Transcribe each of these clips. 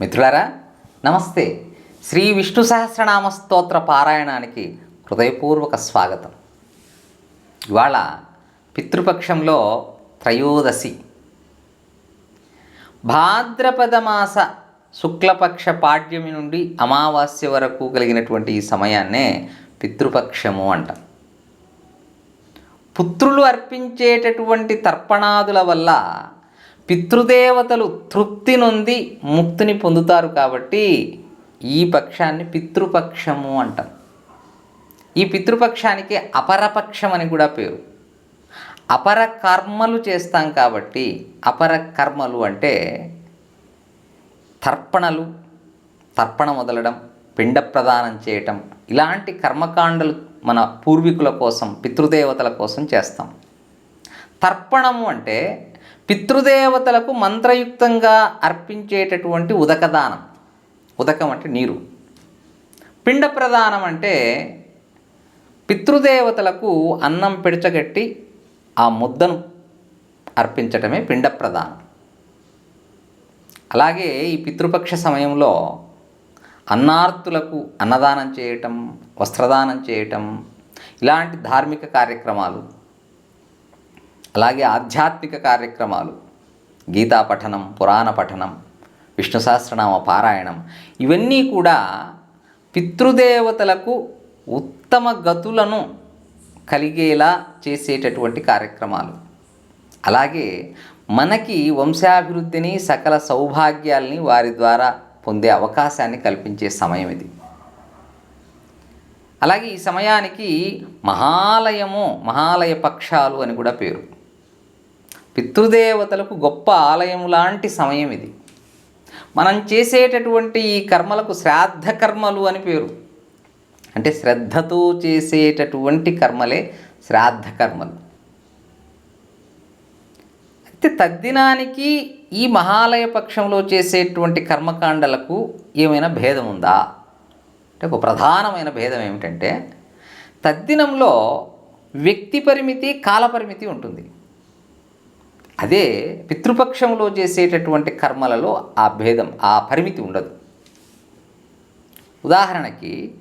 మిత్రులారా నమస్తే. శ్రీ విష్ణు సహస్రనామ స్తోత్ర పారాయణానికి హృదయపూర్వక స్వాగతం. ఇవాళ పితృపక్షంలో త్రయోదశి. భాద్రపద మాస శుక్లపక్ష పాడ్యమి నుండి అమావాస్య వరకు కలిగినటువంటి ఈ సమయాన్నే పితృపక్షము అంటాం. పుత్రులు అర్పించేటటువంటి తర్పణాదుల వల్ల పితృదేవతలు తృప్తి నొంది ముక్తిని పొందుతారు కాబట్టి ఈ పక్షాన్ని పితృపక్షము అంటాం. ఈ పితృపక్షానికి అపరపక్షం అని కూడా పేరు. అపర కర్మలు చేస్తాం కాబట్టి అపర కర్మలు అంటే తర్పణలు తర్పణ మొదలడం పిండ ప్రదానం చేయటం ఇలాంటి కర్మకాండలు మన పూర్వీకుల కోసం పితృదేవతల కోసం చేస్తాం. తర్పణము అంటే పితృదేవతలకు మంత్రయుక్తంగా అర్పించేటటువంటి ఉదకదానం. ఉదకం అంటే నీరు. పిండ ప్రదానం అంటే పితృదేవతలకు అన్నం పిడచగట్టి ఆ ముద్దను అర్పించటమే పిండ ప్రదానం. అలాగే ఈ పితృపక్ష సమయంలో అన్నార్తులకు అన్నదానం చేయటం వస్త్రదానం చేయటం ఇలాంటి ధార్మిక కార్యక్రమాలు అలాగే ఆధ్యాత్మిక కార్యక్రమాలు గీతా పఠనం పురాణ పఠనం విష్ణు సహస్రనామ పారాయణం ఇవన్నీ కూడా పితృదేవతలకు ఉత్తమ గతులను కలిగేలా చేసేటటువంటి కార్యక్రమాలు. అలాగే మనకి వంశాభివృద్ధిని సకల సౌభాగ్యాల్ని వారి ద్వారా పొందే అవకాశాన్ని కల్పించే సమయం ఇది. అలాగే ఈ సమయానికి మహాలయము మహాలయ పక్షాలు అని కూడా పేరు. పితృదేవతలకు గొప్ప ఆలయం లాంటి సమయం ఇది. మనం చేసేటటువంటి ఈ కర్మలకు శ్రాద్ధ కర్మలు అని పేరు. అంటే శ్రద్ధతో చేసేటటువంటి కర్మలే శ్రాద్ధ కర్మలు. అయితే తద్దినానికి ఈ మహాలయ పక్షంలో చేసేటువంటి కర్మకాండలకు ఏమైనా భేదం ఉందా? అంటే ఒక ప్రధానమైన భేదం ఏమిటంటే తద్దినంలో వ్యక్తి పరిమితి కాల పరిమితి ఉంటుంది. అదే పితృపక్షంలో చేసేటటువంటి కర్మలలో ఆ భేదం ఆ పరిమితి ఉండదు. ఉదాహరణకి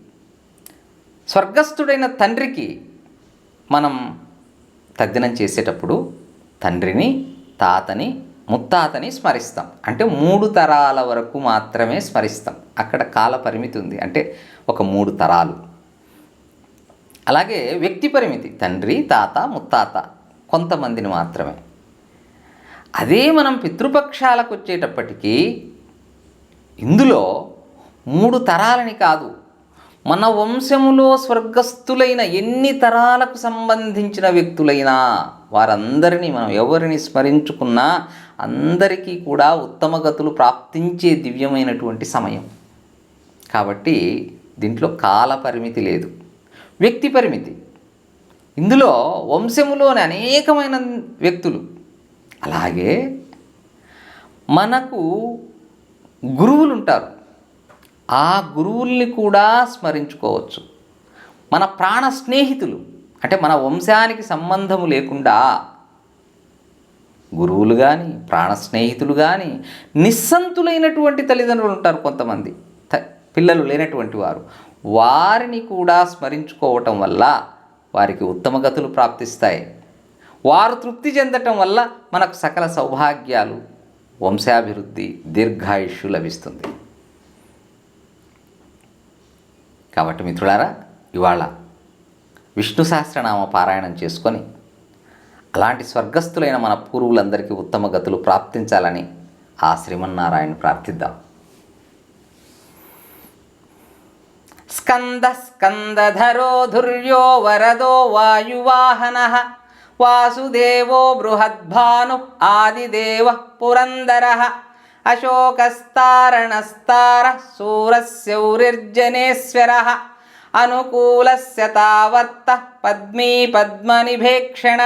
స్వర్గస్థుడైన తండ్రికి మనం తద్దినం చేసేటప్పుడు తండ్రిని తాతని ముత్తాతని స్మరిస్తాం. అంటే మూడు తరాల వరకు మాత్రమే స్మరిస్తాం. అక్కడ కాల పరిమితి ఉంది. అంటే ఒక మూడు తరాలు. అలాగే వ్యక్తి పరిమితి తండ్రి తాత ముత్తాత కొంతమందిని మాత్రమే. అదే మనం పితృపక్షాలకు వచ్చేటప్పటికీ ఇందులో మూడు తరాలని కాదు మన వంశములో స్వర్గస్థులైన ఎన్ని తరాలకు సంబంధించిన వ్యక్తులైనా వారందరినీ మనం ఎవరిని స్మరించుకున్నా అందరికీ కూడా ఉత్తమ గతులు ప్రాప్తించే దివ్యమైనటువంటి సమయం. కాబట్టి దీంట్లో కాల పరిమితి లేదు వ్యక్తి పరిమితి. ఇందులో వంశములోని అనేకమైన వ్యక్తులు అలాగే మనకు గురువులు ఉంటారు ఆ గురువుల్ని కూడా స్మరించుకోవచ్చు. మన ప్రాణ స్నేహితులు అంటే మన వంశానికి సంబంధము లేకుండా గురువులు కానీ ప్రాణ స్నేహితులు కానీ నిస్సంతులైనటువంటి తల్లిదండ్రులు ఉంటారు కొంతమంది. త- పిల్లలు లేనటువంటి వారు. వారిని కూడా స్మరించుకోవటం వల్ల వారికి ఉత్తమ గతులు ప్రాప్తిస్తాయి. వారు తృప్తి చెందటం వల్ల మనకు సకల సౌభాగ్యాలు వంశాభివృద్ధి దీర్ఘాయుష్యు లభిస్తుంది. కాబట్టి మిత్రులారా ఇవాళ విష్ణు సహస్రనామ పారాయణం చేసుకొని అలాంటి స్వర్గస్థులైన మన పూర్వులందరికీ ఉత్తమ గతులు ప్రాప్తించాలని ఆ శ్రీమన్నారాయణ ప్రార్థిద్దాం. స్కంద స్కందధరో ధుర్యో వరదో వాయువాహన వాసుదేవో బృహద్భాను ఆదిదేవ పురందర అశోకస్తారణస్తార శూరశౌరిర్జనేశ్వర అనుకూలస్య తావర్త పద్మీ పద్మనిభేక్షణ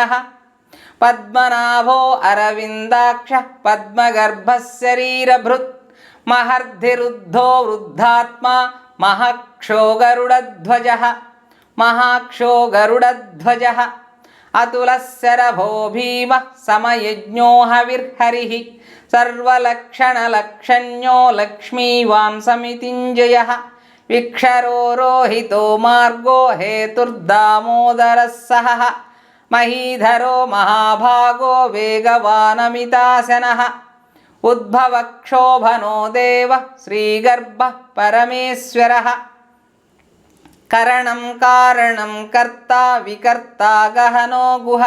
పద్మనాభో అరవిందాక్ష పద్మగర్భశరీరభృత్ మహర్ధిరుద్ధో వృద్ధాత్మా మహక్షో గరుడధ్వజ మహాక్షో గరుడధ్వజ అతులశరభో భీమ సమయజ్ఞో హవిర్హరి సర్వలక్షణలక్షణ్యో లక్ష్మీవాన్ సమితింజయ విక్షరో రోహితో మార్గో హేతుర్దామోదర సహ మహీధరో మహాభాగో వేగవానమితాశన ఉద్భవక్షోభనో దేవ శ్రీగర్భ పరమేశ్వర కరణం కారణం కర్త వికర్త గహనో గుహ.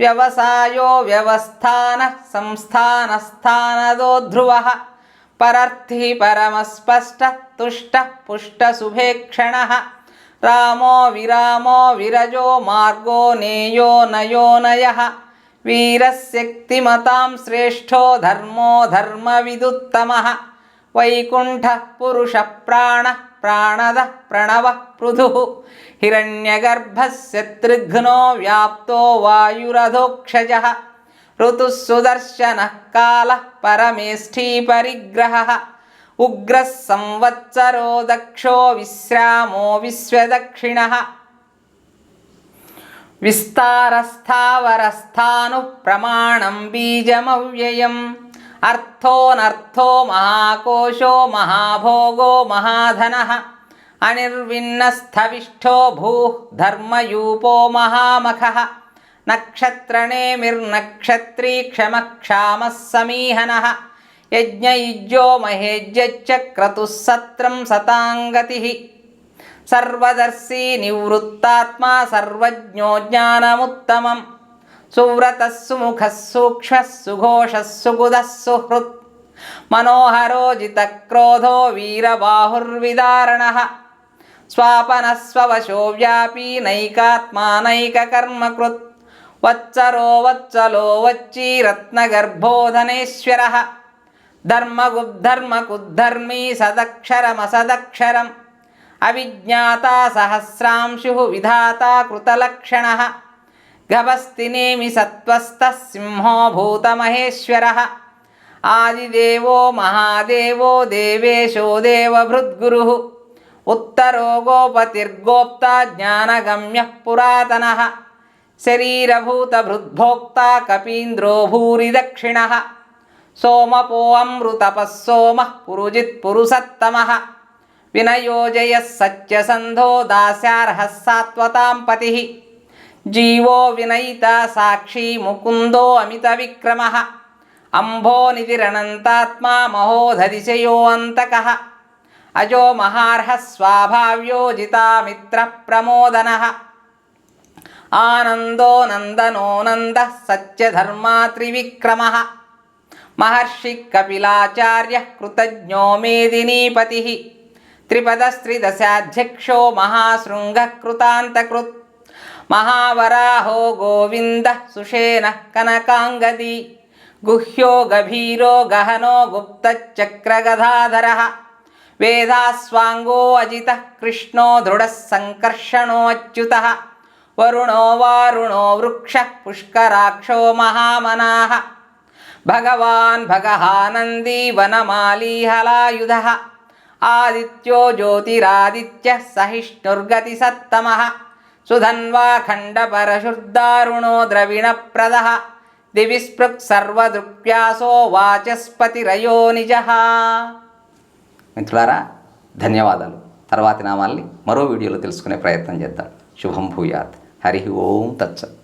వ్యవసాయో వ్యవస్థాన సంస్థానస్థానదో ధ్రువ. పరర్థి పరమస్పష్ట తుష్ట పుష్ట శుభేక్షణ రామో విరామో విరజో మార్గో నేయో నయో నయ. వీరశక్తిమతాం శ్రేష్టో ధర్మో ధర్మవిదుత్తమ. వైకుంఠ పురుష ప్రాణ ప్రాణద ప్రణవ పృథు హిరణ్యగర్భస్యత్రిఘ్నో వ్యాప్తో వాయురధోక్షజ ఋతుసుదర్శన కాల పరమేష్ఠీ పరిగ్రహ ఉగ్ర సంవత్సరో దక్షో విశ్రామో విశ్వదక్షిణ విస్తారస్థావరస్థాను ప్రమాణం బీజమవ్యయం అర్థోనర్థో మహాకోశో మహాభోగో మహాధన అనిర్విన్నస్థవిష్ఠో భూ ధర్మయూపో మహామఖ నక్షత్రణేమిర్నక్షత్రీ క్షమక్షామः సమీహన యజ్ఞయుజ్యో మహేజ్యచ్చ క్రతుः సత్రం సతాంగతిः సర్వదర్శీ నివృత్తాత్మా సర్వజ్ఞో జ్ఞానముత్తమం సువ్రతः సుముఖः సూక్ష్మः సుఘోషः సుగుదः సుహృత్ మనోహరో జితక్రోధో వీరబాహుర్విదారణः స్వాపనస్వశో వ్యాపీ నైకాత్మానైకకర్మకృత్ వత్సరో వత్సలో వచ్చీ రత్నగర్భోధనేశ్వర गभस्तिनेमि सत्त्वस्तः सिंहो भूतमहेश्वरः। आदिदेवो महादेवो देवेशो देवभृद्गुरुः। उत्तरो गोपतिर्गोप्ता ज्ञानगम्यः पुरातनः। शरीरभूतभृद्भोक्ता कपीन्द्रो भूरिदक्षिणः। सोमपोऽमृतपः सोमः पुरुजित्पुरुषत्तमः विनयोजयः सत्यसन्धो दास्यार्हः सात्वतां पतिः। జీవో వినయిత సాక్షి ముకుందో అమిత విక్రమ. అంభో నిధిరనంతాత్మా మహోధతిశయో అంతక. అజో మహార్హ స్వాభావ్యో జితామిత్ర ప్రమోదన. ఆనందో నందనో నంద సత్యధర్మా త్రివిక్రమ. మహర్షి కపిలాచార్య కృతజ్ఞో మేదినీపతి త్రిపదస్త్రిదశాధ్యక్షో మహాశృంగకృతాంతకృత్. మహావరాహో గోవింద సుషేణ కనకాంగది గుహ్యో గభీరో గహనో గుప్తచక్రగధాధర వేదాస్వాంగో అజిత కృష్ణో దృఢ సంకర్షణో అచ్యుత వరుణో వారుణో వృక్ష పుష్కరాక్షో మహామనాః భగవాన్ భగహానందీ వనమాలీ హలాయుధ ఆదిత్యో జ్యోతిరాదిత్య సహిష్ణుర్గతి సత్తమ సుధన్వాఖండపరశుర్దారుణో ద్రవిణప్రద దివిస్పృక్ వాచస్పతి వాచస్పతిరయో నిజ మిత్రులారా ధన్యవాదాలు. తర్వాతి నామాల్ని మరో వీడియోలో తెలుసుకునే ప్రయత్నం చేద్దాం. శుభం భూయాత్. హరి ఓం తత్సత్.